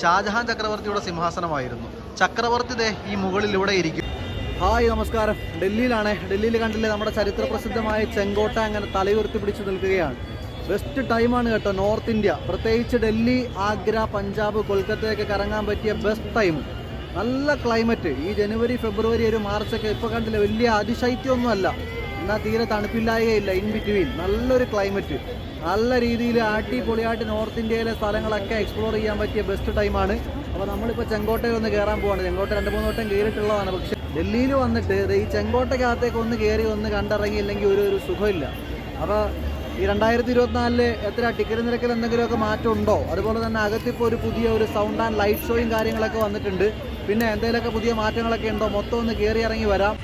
ഷാജഹാൻ ചക്രവർത്തിയുടെ സിംഹാസനമായിരുന്നു. ചക്രവർത്തി ദേ ഈ മുകളിലൂടെ ഇരിക്കും. ഹായ് നമസ്കാരം. ഡൽഹിയിലാണ്. ഡൽഹിയിൽ കണ്ടില്ലേ നമ്മുടെ ചരിത്ര പ്രസിദ്ധമായ ചെങ്കോട്ട അങ്ങനെ തലയുയർത്തി പിടിച്ചു നിൽക്കുകയാണ്. ബെസ്റ്റ് ടൈമാണ് കേട്ടോ നോർത്ത് ഇന്ത്യ പ്രത്യേകിച്ച് ഡൽഹി ആഗ്ര പഞ്ചാബ് കൊൽക്കത്തയൊക്കെ കറങ്ങാൻ പറ്റിയ ബെസ്റ്റ് ടൈം നല്ല ക്ലൈമറ്റ് ഈ ജനുവരി ഫെബ്രുവരി ഒരു മാർച്ചൊക്കെ ഇപ്പോൾ കണ്ടില്ല വലിയ അതിശൈത്യമൊന്നുമല്ല എന്നാൽ തീരെ തണുപ്പില്ലായകയില്ല ഇൻ ബിറ്റ്വീൻ നല്ലൊരു ക്ലൈമറ്റ് നല്ല രീതിയിൽ അടിപൊളിയായിട്ട് നോർത്ത് ഇന്ത്യയിലെ സ്ഥലങ്ങളൊക്കെ എക്സ്പ്ലോർ ചെയ്യാൻ പറ്റിയ ബെസ്റ്റ് ടൈമാണ് അപ്പോൾ നമ്മളിപ്പോൾ ചെങ്കോട്ടയിൽ ഒന്ന് കയറാൻ പോവാണ്. ചെങ്കോട്ട രണ്ട് മൂന്ന് വട്ടം കയറിയിട്ടുള്ളതാണ് പക്ഷേ ഡൽഹിയിൽ വന്നിട്ട് ഈ ചെങ്കോട്ടയ്ക്കകത്തേക്ക് ഒന്ന് കയറി ഒന്ന് കണ്ടിറങ്ങിയില്ലെങ്കിൽ ഒരു ഒരു സുഖമില്ല. അപ്പോൾ ഈ രണ്ടായിരത്തി ഇരുപത്തിനാലിൽ എത്ര ടിക്കറ്റ് നിരക്കിൽ എന്തെങ്കിലുമൊക്കെ മാറ്റം ഉണ്ടോ? അതുപോലെ തന്നെ അകത്തിപ്പോൾ ഒരു പുതിയ ഒരു സൗണ്ട് ആൻഡ് ലൈറ്റ് ഷോയും കാര്യങ്ങളൊക്കെ വന്നിട്ടുണ്ട്. പിന്നെ എന്തെങ്കിലുമൊക്കെ പുതിയ മാറ്റങ്ങളൊക്കെ ഉണ്ടോ? മൊത്തം ഒന്ന് കയറി ഇറങ്ങി വരാം.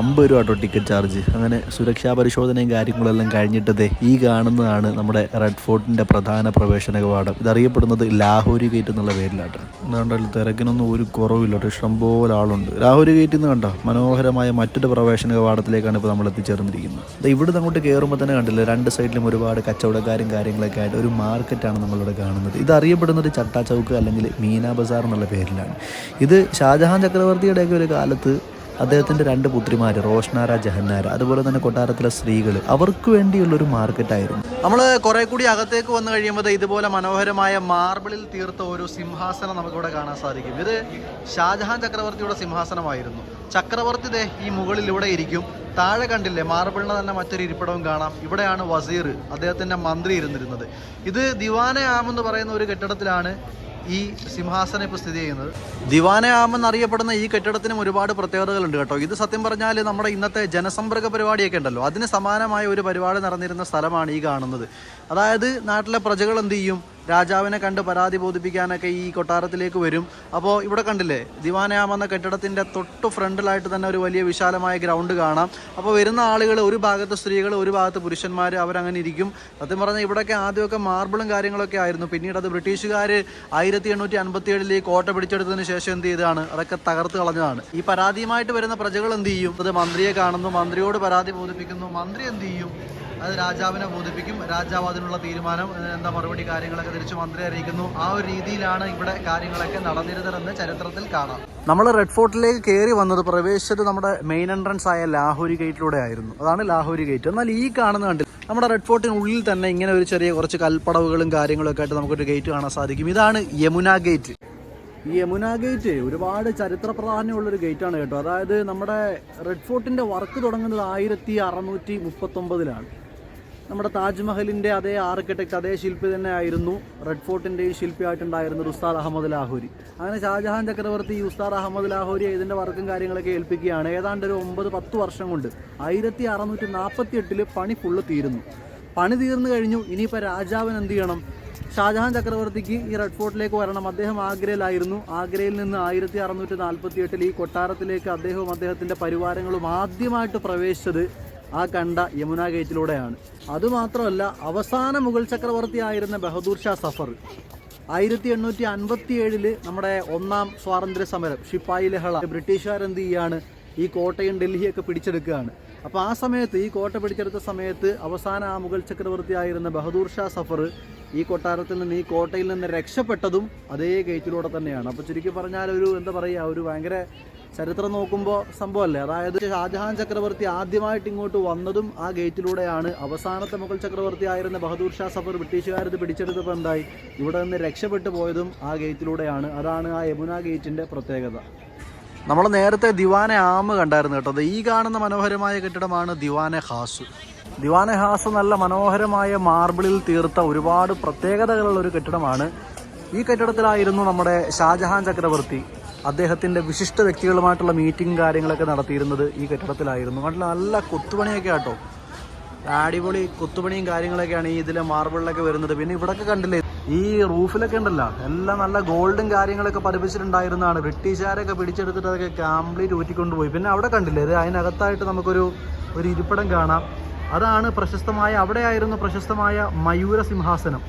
അമ്പത് രൂപ കേട്ടോ ടിക്കറ്റ് ചാർജ് അങ്ങനെ സുരക്ഷാ പരിശോധനയും കാര്യങ്ങളെല്ലാം കഴിഞ്ഞിട്ടതേ ഈ കാണുന്നതാണ് നമ്മുടെ റെഡ് ഫോർട്ടിന്റെ പ്രധാന പ്രവേശന കവാടം. ഇതറിയപ്പെടുന്നത് ലാഹോരി ഗേറ്റ് എന്നുള്ള പേരിലാട്ടോ. എന്താണ്ടാലും തിരക്കിനൊന്നും ഒരു കുറവില്ല കേട്ടോ. ഇഷ്ടംപോലെ ആളുണ്ട്. ലാഹോരി ഗേറ്റ് നിന്ന് കണ്ടോ? മനോഹരമായ മറ്റൊരു പ്രവേശന കവാടത്തിലേക്കാണ് ഇപ്പോൾ നമ്മൾ എത്തിച്ചേർന്നിരിക്കുന്നത്. ഇവിടെ ഇവിടുന്ന് അങ്ങോട്ട് കയറുമ്പോൾ തന്നെ കണ്ടില്ലേ രണ്ട് സൈഡിലും ഒരുപാട് കച്ചവടക്കാരും കാര്യങ്ങളൊക്കെ ആയിട്ട് ഒരു മാർക്കറ്റാണ് നമ്മളിവിടെ കാണുന്നത്. ഇത് അറിയപ്പെടുന്നത് ചട്ടാ ചൗക്ക് അല്ലെങ്കിൽ മീന ബസാർ എന്നുള്ള പേരിലാണ്. ഇത് ഷാജഹാൻ ചക്രവർത്തിയുടെയൊക്കെ ഒരു കാലത്ത് അദ്ദേഹത്തിന്റെ രണ്ട് പുത്രിമാർ റോഷ്നാര ജഹന്നാര അതുപോലെ തന്നെ കൊട്ടാരത്തിലെ സ്ത്രീകൾ അവർക്ക് വേണ്ടിയുള്ള ഒരു മാർക്കറ്റ് ആയിരുന്നു നമ്മൾ കുറെ കൂടി അകത്തേക്ക് വന്നു കഴിയുമ്പോൾ ഇതുപോലെ മനോഹരമായ മാർബിളിൽ തീർത്ത ഒരു സിംഹാസനം നമുക്കിവിടെ കാണാൻ സാധിക്കും. ഇത് ഷാജഹാൻ ചക്രവർത്തിയുടെ സിംഹാസനമായിരുന്നു. ചക്രവർത്തി ദേ ഈ മുകളിലൂടെ ഇരിക്കും. താഴെ കണ്ടില്ലേ മാർബിളിന് തന്നെ മറ്റൊരു ഇരിപ്പിടവും കാണാം. ഇവിടെയാണ് വസീർ അദ്ദേഹത്തിന്റെ മന്ത്രി ഇരുന്നിരുന്നത്. ഇത് ദിവാനെ ആമെന്ന് പറയുന്ന ഒരു കെട്ടിടത്തിലാണ് ഈ സിംഹാസനം ഇപ്പോൾ സ്ഥിതി ചെയ്യുന്നത്. ദിവാനെ അറിയപ്പെടുന്ന എന്നറിയപ്പെടുന്ന ഈ കെട്ടിടത്തിനും ഒരുപാട് പ്രത്യേകതകളുണ്ട് കേട്ടോ. ഇത് സത്യം പറഞ്ഞാൽ നമ്മുടെ ഇന്നത്തെ ജനസമ്പർക്ക പരിപാടിയൊക്കെ ഉണ്ടല്ലോ. അതിന് സമാനമായ ഒരു പരിപാടി നടന്നിരുന്ന സ്ഥലമാണ് ഈ കാണുന്നത്. അതായത് നാട്ടിലെ പ്രജകൾ എന്ത് ചെയ്യും? രാജാവിനെ കണ്ട് പരാതി ബോധിപ്പിക്കാനൊക്കെ ഈ കൊട്ടാരത്തിലേക്ക് വരും. അപ്പോൾ ഇവിടെ കണ്ടില്ലേ ദിവാനയാം എന്ന കെട്ടിടത്തിന്റെ തൊട്ട് ഫ്രണ്ടിലായിട്ട് തന്നെ ഒരു വലിയ വിശാലമായ ഗ്രൗണ്ട് കാണാം. അപ്പോൾ വരുന്ന ആളുകൾ ഒരു ഭാഗത്ത് സ്ത്രീകൾ ഒരു ഭാഗത്ത് പുരുഷന്മാർ അവരങ്ങനെ ഇരിക്കും. സത്യം പറഞ്ഞാൽ ഇവിടെയൊക്കെ ആദ്യമൊക്കെ മാർബിളും കാര്യങ്ങളൊക്കെ ആയിരുന്നു. പിന്നീട് അത് ബ്രിട്ടീഷുകാർ ആയിരത്തി എണ്ണൂറ്റി അൻപത്തി ഏഴിൽ ഈ കോട്ട പിടിച്ചെടുത്തതിന് ശേഷം എന്ത് ചെയ്താണ് അതൊക്കെ തകർത്ത് കളഞ്ഞതാണ്. ഈ പരാതിയുമായിട്ട് വരുന്ന പ്രജകൾ എന്ത് ചെയ്യും? അത് മന്ത്രിയെ കാണുന്നു മന്ത്രിയോട് പരാതി ബോധിപ്പിക്കുന്നു. മന്ത്രി എന്ത് ചെയ്യും? അത് രാജാവിനെ ബോധിപ്പിക്കും. രാജാവ് അതിനുള്ള തീരുമാനം എന്താ മറുപടി കാര്യങ്ങളൊക്കെ തിരിച്ചു മന്ത്രി അറിയിക്കുന്നു. ആ ഒരു രീതിയിലാണ് ഇവിടെ കാര്യങ്ങളൊക്കെ നടന്നിരുന്നതെന്ന് ചരിത്രത്തിൽ കാണാം. നമ്മൾ റെഡ് ഫോർട്ടിലേക്ക് കയറി വന്നത് പ്രവേശിച്ചത് നമ്മുടെ മെയിൻ എൻട്രൻസ് ആയ ലാഹോരി ഗേറ്റിലൂടെ ആയിരുന്നു. അതാണ് ലാഹോരി ഗേറ്റ് എന്നാൽ ഈ കാണുന്ന കണ്ടില്ല. നമ്മുടെ റെഡ് ഫോർട്ടിനുള്ളിൽ തന്നെ ഇങ്ങനെ ഒരു ചെറിയ കുറച്ച് കൽപ്പടവുകളും കാര്യങ്ങളൊക്കെ ആയിട്ട് നമുക്കൊരു ഗേറ്റ് കാണാൻ സാധിക്കും. ഇതാണ് യമുന ഗേറ്റ് ഈ യമുന ഗേറ്റ് ഒരുപാട് ചരിത്ര പ്രാധാന്യമുള്ളൊരു ഗേറ്റാണ് കേട്ടോ. അതായത് നമ്മുടെ റെഡ് ഫോർട്ടിന്റെ വർക്ക് തുടങ്ങുന്നത് ആയിരത്തി അറുന്നൂറ്റി മുപ്പത്തൊമ്പതിലാണ്. നമ്മുടെ താജ്മഹലിന്റെ അതേ ആർക്കിടെക്ട് അതേ ശില്പി തന്നെ ആയിരുന്നു. റെഡ് ഫോർട്ടിന്റെ ഈ ശില്പിയായിട്ടുണ്ടായിരുന്നത് ഉസ്താദ് അഹമ്മദ് ലാഹോരി. അങ്ങനെ ഷാജഹാൻ ചക്രവർത്തി ഈ ഉസ്താദ് അഹമ്മദ് ലാഹോരി ഇതിന്റെ വർക്കും കാര്യങ്ങളൊക്കെ ഏൽപ്പിക്കുകയാണ്. ഏതാണ്ട് ഒരു ഒമ്പത് പത്ത് വർഷം കൊണ്ട് ആയിരത്തി അറുന്നൂറ്റി നാൽപ്പത്തി എട്ടിൽ പണി ഫുള്ള് തീരുന്നു. പണി തീർന്നു കഴിഞ്ഞു. ഇനിയിപ്പോൾ രാജാവിന് എന്ത് ചെയ്യണം? ഷാജഹാൻ ചക്രവർത്തിക്ക് ഈ റെഡ് ഫോർട്ടിലേക്ക് വരണം. അദ്ദേഹം ആഗ്രയിലായിരുന്നു. ആഗ്രയിൽ നിന്ന് ആയിരത്തി അറുന്നൂറ്റി നാൽപ്പത്തി എട്ടിൽ ഈ കൊട്ടാരത്തിലേക്ക് അദ്ദേഹവും അദ്ദേഹത്തിന്റെ പരിവാരങ്ങളും ആദ്യമായിട്ട് പ്രവേശിച്ചത് ആ കണ്ട യമുന ഗേറ്റിലൂടെയാണ്. അതുമാത്രമല്ല അവസാന മുഗൾ ചക്രവർത്തിയായിരുന്ന ബഹദൂർ ഷാ സഫർ. ആയിരത്തി എണ്ണൂറ്റി അൻപത്തി ഏഴിൽ നമ്മുടെ ഒന്നാം സ്വാതന്ത്ര്യ സമരം ഷിപ്പായി ലഹള ബ്രിട്ടീഷുകാർ എന്ത് ചെയ്യാണ്? ഈ കോട്ടയും ഡൽഹിയൊക്കെ പിടിച്ചെടുക്കുകയാണ്. അപ്പോൾ ആ സമയത്ത് ഈ കോട്ട പിടിച്ചെടുത്ത സമയത്ത് അവസാന ആ മുഗൾ ചക്രവർത്തിയായിരുന്ന ബഹദൂർ ഷാ സഫർ ഈ കൊട്ടാരത്തിൽ നിന്ന് ഈ കോട്ടയിൽ നിന്ന് രക്ഷപ്പെട്ടതും അതേ ഗേറ്റിലൂടെ തന്നെയാണ്. അപ്പോൾ ചുരുക്കി പറഞ്ഞാൽ ഒരു എന്താ പറയുക ഒരു ഭയങ്കര ചരിത്രം നോക്കുമ്പോൾ സംഭവമല്ലേ? അതായത് ഷാജഹാൻ ചക്രവർത്തി ആദ്യമായിട്ട് ഇങ്ങോട്ട് വന്നതും ആ ഗേറ്റിലൂടെയാണ് അവസാനത്തെ മുഗൾ ചക്രവർത്തി ആയിരുന്ന ബഹദൂർ ഷാ സഫർ ബ്രിട്ടീഷുകാരത് പിടിച്ചെടുത്തപ്പോൾ എന്തായി? ഇവിടെ നിന്ന് രക്ഷപ്പെട്ടു പോയതും ആ ഗേറ്റിലൂടെയാണ്. അതാണ് ആ യമുന ഗേറ്റിന്റെ പ്രത്യേകത. നമ്മൾ നേരത്തെ ദിവാനെ ആമ കണ്ടായിരുന്നു കേട്ടോ. ഈ കാണുന്ന മനോഹരമായ കെട്ടിടമാണ് ദിവാനെ ഹാസ്. ദിവാനെ ഹാസ് നല്ല മനോഹരമായ മാർബിളിൽ തീർത്ത ഒരുപാട് പ്രത്യേകതകളുള്ള ഒരു കെട്ടിടമാണ്. ഈ കെട്ടിടത്തിലായിരുന്നു നമ്മുടെ ഷാജഹാൻ ചക്രവർത്തി. അദ്ദേഹത്തിന്റെ വിശിഷ്ട വ്യക്തികളുമായിട്ടുള്ള മീറ്റിംഗ് കാര്യങ്ങളൊക്കെ നടത്തിയിരുന്നത് ഈ കെട്ടിടത്തിലായിരുന്നു. കണ്ടില്ല നല്ല കൊത്തുപണിയൊക്കെ ആട്ടോ. അടിപൊളി കൊത്തുപണിയും കാര്യങ്ങളൊക്കെയാണ് ഈ ഇതിലെ മാർബിളിലൊക്കെ വരുന്നത്. പിന്നെ ഇവിടൊക്കെ കണ്ടില്ലേ ഈ റൂഫിലൊക്കെ ഉണ്ടല്ലോ എല്ലാം നല്ല ഗോൾഡും കാര്യങ്ങളൊക്കെ പതിപ്പിച്ചിട്ടുണ്ടായിരുന്നതാണ്. ബ്രിട്ടീഷുകാരൊക്കെ പിടിച്ചെടുത്തിട്ട് അതൊക്കെ കംപ്ലീറ്റ് ഊറ്റിക്കൊണ്ടുപോയി. പിന്നെ അവിടെ കണ്ടില്ലേ ഇത് അതിനകത്തായിട്ട് നമുക്കൊരു ഒരു ഇരിപ്പിടം കാണാം. അതാണ് പ്രശസ്തമായ അവിടെയായിരുന്നു പ്രശസ്തമായ മയൂര സിംഹാസനം.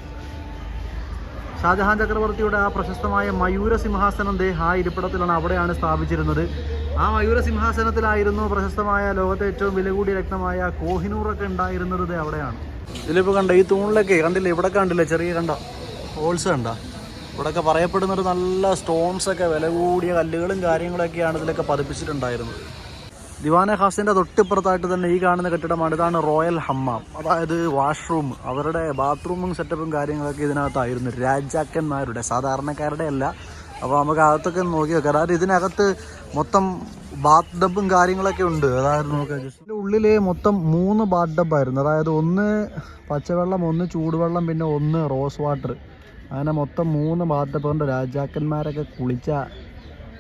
ഷാജഹാൻ ചക്രവർത്തിയുടെ ആ പ്രശസ്തമായ മയൂര സിംഹാസനം ദേ ആ ഇരിപ്പിടത്തിലാണ് അവിടെയാണ് സ്ഥാപിച്ചിരുന്നത്. ആ മയൂര സിംഹാസനത്തിലായിരുന്നു പ്രശസ്തമായ ലോകത്തെ ഏറ്റവും വില കൂടിയ രക്തമായ കോഹിനൂറൊക്കെ ഉണ്ടായിരുന്നത് അവിടെയാണ്. ഇതിലിപ്പോൾ കണ്ട ഈ തൂണിലൊക്കെ കണ്ടില്ലേ? ഇവിടെ കണ്ടില്ലേ? ചെറിയ കണ്ട. ഹോൾസ് കണ്ട. ഇവിടെയൊക്കെ പറയപ്പെടുന്നത് നല്ല സ്റ്റോൺസൊക്കെ വില കൂടിയ കല്ലുകളും കാര്യങ്ങളൊക്കെയാണ് ഇതിലൊക്കെ പതിപ്പിച്ചിട്ടുണ്ടായിരുന്നത്. ദിവാന ഹാസിന്റെ തൊട്ടിപ്പുറത്തായിട്ട് തന്നെ ഈ കാണുന്ന കെട്ടിടമാണ്. ഇതാണ് റോയൽ ഹമ്മാം. അതായത് വാഷ്റൂം. അവരുടെ ബാത്റൂമും സെറ്റപ്പും കാര്യങ്ങളൊക്കെ ഇതിനകത്തായിരുന്നു. രാജാക്കന്മാരുടെ സാധാരണക്കാരുടെ അല്ല. അപ്പോൾ നമുക്ക് അകത്തൊക്കെ നോക്കി വെക്കാം. അതായത് ഇതിനകത്ത് മൊത്തം ബാത്ത് ഡബും കാര്യങ്ങളൊക്കെ ഉണ്ട്. അതായത് നോക്കാം ജസ്റ്റ് ഉള്ളിൽ മൊത്തം മൂന്ന് ബാത്ത് ഡബ്ബായിരുന്നു അതായത് ഒന്ന് പച്ചവെള്ളം ഒന്ന് ചൂടുവെള്ളം പിന്നെ ഒന്ന് റോസ് വാട്ടർ. അങ്ങനെ മൊത്തം മൂന്ന് ബാത്ത് ഡബ്ബുണ്ട് രാജാക്കന്മാരൊക്കെ കുളിച്ച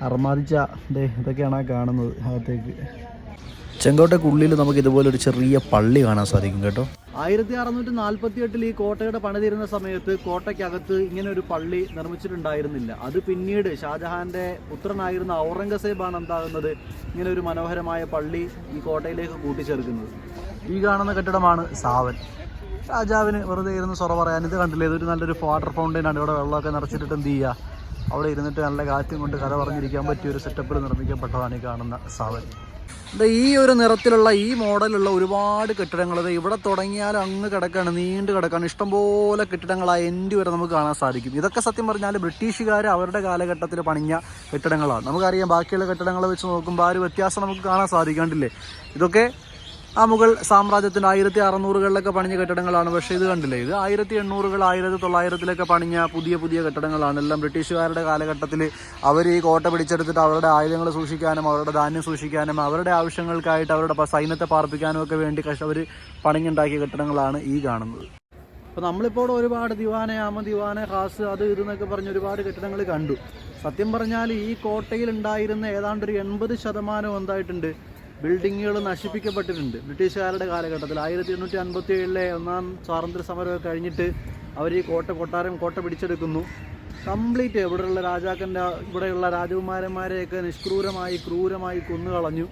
അർമാദിച്ച ഇതൊക്കെയാണ് കാണുന്നത് അകത്തേക്ക്. ചെങ്കോട്ടയ്ക്കുള്ളിൽ നമുക്ക് ഇതുപോലെ ഒരു ചെറിയ പള്ളി കാണാൻ സാധിക്കും കേട്ടോ. ആയിരത്തി അറുന്നൂറ്റി നാൽപ്പത്തി എട്ടിൽ ഈ കോട്ടയുടെ പണിതീരുന്ന സമയത്ത് കോട്ടയ്ക്കകത്ത് ഇങ്ങനെ ഒരു പള്ളി നിർമ്മിച്ചിട്ടുണ്ടായിരുന്നില്ല. അത് പിന്നീട് ഷാജഹാന്റെ പുത്രനായിരുന്ന ഔറംഗസേബാണ് എന്താകുന്നത്? ഇങ്ങനെ ഒരു മനോഹരമായ പള്ളി ഈ കോട്ടയിലേക്ക് കൂട്ടിച്ചേർക്കുന്നത്. ഈ കാണുന്ന കെട്ടിടമാണ് സാവൻ. രാജാവിന് വെറുതെ ഇരുന്ന് സൊറ പറയാൻ ഇത് കണ്ടില്ലേ? ഇതൊരു നല്ലൊരു വാട്ടർ ഫൗണ്ടൈനാണ് ഇവിടെ വെള്ളമൊക്കെ നിറച്ചിട്ടിട്ട് എന്ത് ചെയ്യുക? അവിടെ ഇരുന്നിട്ട് നല്ല കാറ്റും കൊണ്ട് കഥ പറഞ്ഞിരിക്കാൻ പറ്റിയ ഒരു സെറ്റപ്പിൽ നിർമ്മിക്കപ്പെട്ടതാണ് ഈ കാണുന്ന സാധനം ദേ ഈ ഒരു നിറത്തിലുള്ള ഈ മോഡലുള്ള ഒരുപാട് കെട്ടിടങ്ങൾ ഇവിടെ തുടങ്ങിയാൽ അങ്ങ് കിടക്കാണ് നീണ്ടു കിടക്കാണ്. ഇഷ്ടംപോലെ കെട്ടിടങ്ങൾ ആ എൻഡ് വരെ നമുക്ക് കാണാൻ സാധിക്കും. ഇതൊക്കെ സത്യം പറഞ്ഞാൽ ബ്രിട്ടീഷുകാർ അവരുടെ കാലഘട്ടത്തിൽ പണിഞ്ഞ കെട്ടിടങ്ങളാണ്. നമുക്കറിയാം ബാക്കിയുള്ള കെട്ടിടങ്ങളെ വെച്ച് നോക്കുമ്പോൾ ആ ഒരു വ്യത്യാസം നമുക്ക് കാണാൻ സാധിക്കാണ്ടില്ലേ? ഇതൊക്കെ ആ മുഗൾ സാമ്രാജ്യത്തിന്റെ ആയിരത്തി അറുന്നൂറുകളിലൊക്കെ പണിഞ്ഞ കെട്ടിടങ്ങളാണ്. പക്ഷേ ഇത് കണ്ടില്ലേ? ഇത് ആയിരത്തി എണ്ണൂറുകൾ ആയിരത്തി തൊള്ളായിരത്തിലൊക്കെ പണിഞ്ഞ പുതിയ പുതിയ കെട്ടിടങ്ങളാണ്. എല്ലാം ബ്രിട്ടീഷുകാരുടെ കാലഘട്ടത്തിൽ അവർ ഈ കോട്ട പിടിച്ചെടുത്തിട്ട് അവരുടെ ആയുധങ്ങൾ സൂക്ഷിക്കാനും അവരുടെ ധാന്യം സൂക്ഷിക്കാനും അവരുടെ ആവശ്യങ്ങൾക്കായിട്ട് അവരുടെ സൈന്യത്തെ പാർപ്പിക്കാനും ഒക്കെ വേണ്ടി അവർ പണിഞ്ഞുണ്ടാക്കിയ കെട്ടിടങ്ങളാണ് ഈ കാണുന്നത്. അപ്പോൾ നമ്മളിപ്പോൾ ഒരുപാട് ദിവാന ആമ ദിവാന ഖാസ് അത് ഇതെന്നൊക്കെ പറഞ്ഞ് ഒരുപാട് കെട്ടിടങ്ങൾ കണ്ടു. സത്യം പറഞ്ഞാൽ ഈ കോട്ടയിൽ ഉണ്ടായിരുന്ന ഏതാണ്ട് ഒരു എൺപത് ശതമാനം എന്തായിട്ടുണ്ട്? ബിൽഡിങ്ങുകൾ നശിപ്പിക്കപ്പെട്ടിട്ടുണ്ട്. ബ്രിട്ടീഷുകാരുടെ കാലഘട്ടത്തിൽ ആയിരത്തി എണ്ണൂറ്റി അൻപത്തി ഏഴിലെ ഒന്നാം സ്വാതന്ത്ര്യ സമരമൊക്കെ കഴിഞ്ഞിട്ട് അവർ ഈ കോട്ട കൊട്ടാരം കോട്ട പിടിച്ചെടുക്കുന്നു. കംപ്ലീറ്റ് ഇവിടെയുള്ള രാജാക്കന്റെ ഇവിടെയുള്ള രാജകുമാരന്മാരെയൊക്കെ നിഷ്ക്രൂരമായി ക്രൂരമായി കൊന്നുകളഞ്ഞു.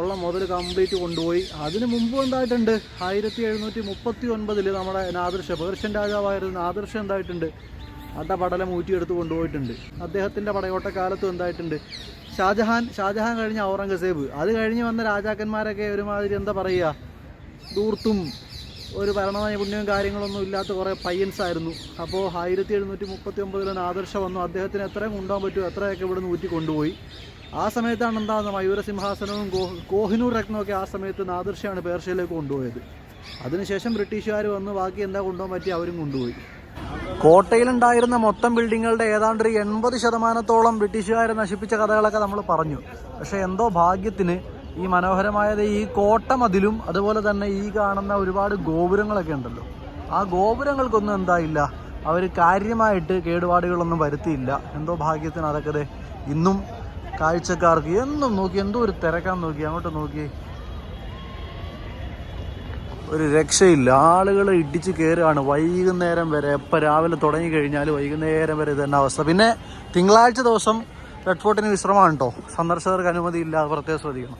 ഉള്ള മുതൽ കംപ്ലീറ്റ് കൊണ്ടുപോയി. അതിന് മുമ്പ് എന്തായിട്ടുണ്ട്? ആയിരത്തി എഴുന്നൂറ്റി മുപ്പത്തി ഒൻപതിൽ നമ്മുടെ നാദൃശ്യ പേർഷ്യൻ രാജാവായിരുന്ന നാദർഷ എന്തായിട്ടുണ്ട്? അട്ടപടലം ഊറ്റിയെടുത്ത് കൊണ്ടുപോയിട്ടുണ്ട്. അദ്ദേഹത്തിന്റെ പടയോട്ട കാലത്തും എന്തായിട്ടുണ്ട്? ഷാജഹാൻ ഷാജഹാൻ കഴിഞ്ഞ ഔറംഗസേബ്. അത് കഴിഞ്ഞ് വന്ന രാജാക്കന്മാരൊക്കെ ഒരുമാതിരി എന്താ പറയുക ദൂർത്തും ഒരു ഭരണനൈപുണ്യവും കാര്യങ്ങളൊന്നും ഇല്ലാത്ത കുറേ പയ്യൻസ് ആയിരുന്നു അപ്പോൾ ആയിരത്തി എഴുന്നൂറ്റി മുപ്പത്തി ഒമ്പതിലാണ് ആദർശ വന്നു. അദ്ദേഹത്തിന് എത്രയും കൊണ്ടുപോകാൻ പറ്റുമോ എത്രയൊക്കെ ഇവിടെ ഊറ്റി കൊണ്ടുപോയി. ആ സമയത്താണ് എന്താണ് മയൂരസിംഹാസനവും കോഹിനൂർ രത്നമൊക്കെ ആ സമയത്ത് നാദർഷയാണ് പേർഷ്യയിലേക്ക് കൊണ്ടുപോയത്. അതിനുശേഷം ബ്രിട്ടീഷുകാർ വന്ന് ബാക്കി എന്താ കൊണ്ടുപോകാൻ പറ്റി അവരും കൊണ്ടുപോയി. കോട്ടയിലുണ്ടായിരുന്ന മൊത്തം ബിൽഡിങ്ങുകളുടെ ഏതാണ്ട് ഒരു എൺപത് ശതമാനത്തോളം ബ്രിട്ടീഷുകാരെ നശിപ്പിച്ച കഥകളൊക്കെ നമ്മൾ പറഞ്ഞു. പക്ഷേ എന്തോ ഭാഗ്യത്തിന് ഈ മനോഹരമായത് ഈ കോട്ട മതിലും അതുപോലെ തന്നെ ഈ കാണുന്ന ഒരുപാട് ഗോപുരങ്ങളൊക്കെ ഉണ്ടല്ലോ. ആ ഗോപുരങ്ങൾക്കൊന്നും എന്തായില്ല. അവർ കാര്യമായിട്ട് കേടുപാടുകളൊന്നും വരുത്തിയില്ല. എന്തോ ഭാഗ്യത്തിന് അതൊക്കെ ഇന്നും കാഴ്ചക്കാർക്ക് എന്നും നോക്കി എന്തോ ഒരു തിരക്കാൻ നോക്കി. അങ്ങോട്ട് നോക്കി. ഒരു രക്ഷയില്ല. ആളുകൾ ഇടിച്ച് കയറുകയാണ് വൈകുന്നേരം വരെ. എപ്പോൾ രാവിലെ തുടങ്ങി കഴിഞ്ഞാൽ വൈകുന്നേരം വരെ തന്നെ അവസ്ഥ. പിന്നെ തിങ്കളാഴ്ച ദിവസം റെഡ് ഫോർട്ടിന് വിശ്രമമാണ് കേട്ടോ സന്ദർശകർക്ക് അനുമതി ഇല്ലാതെ പ്രത്യേകം ശ്രദ്ധിക്കണം.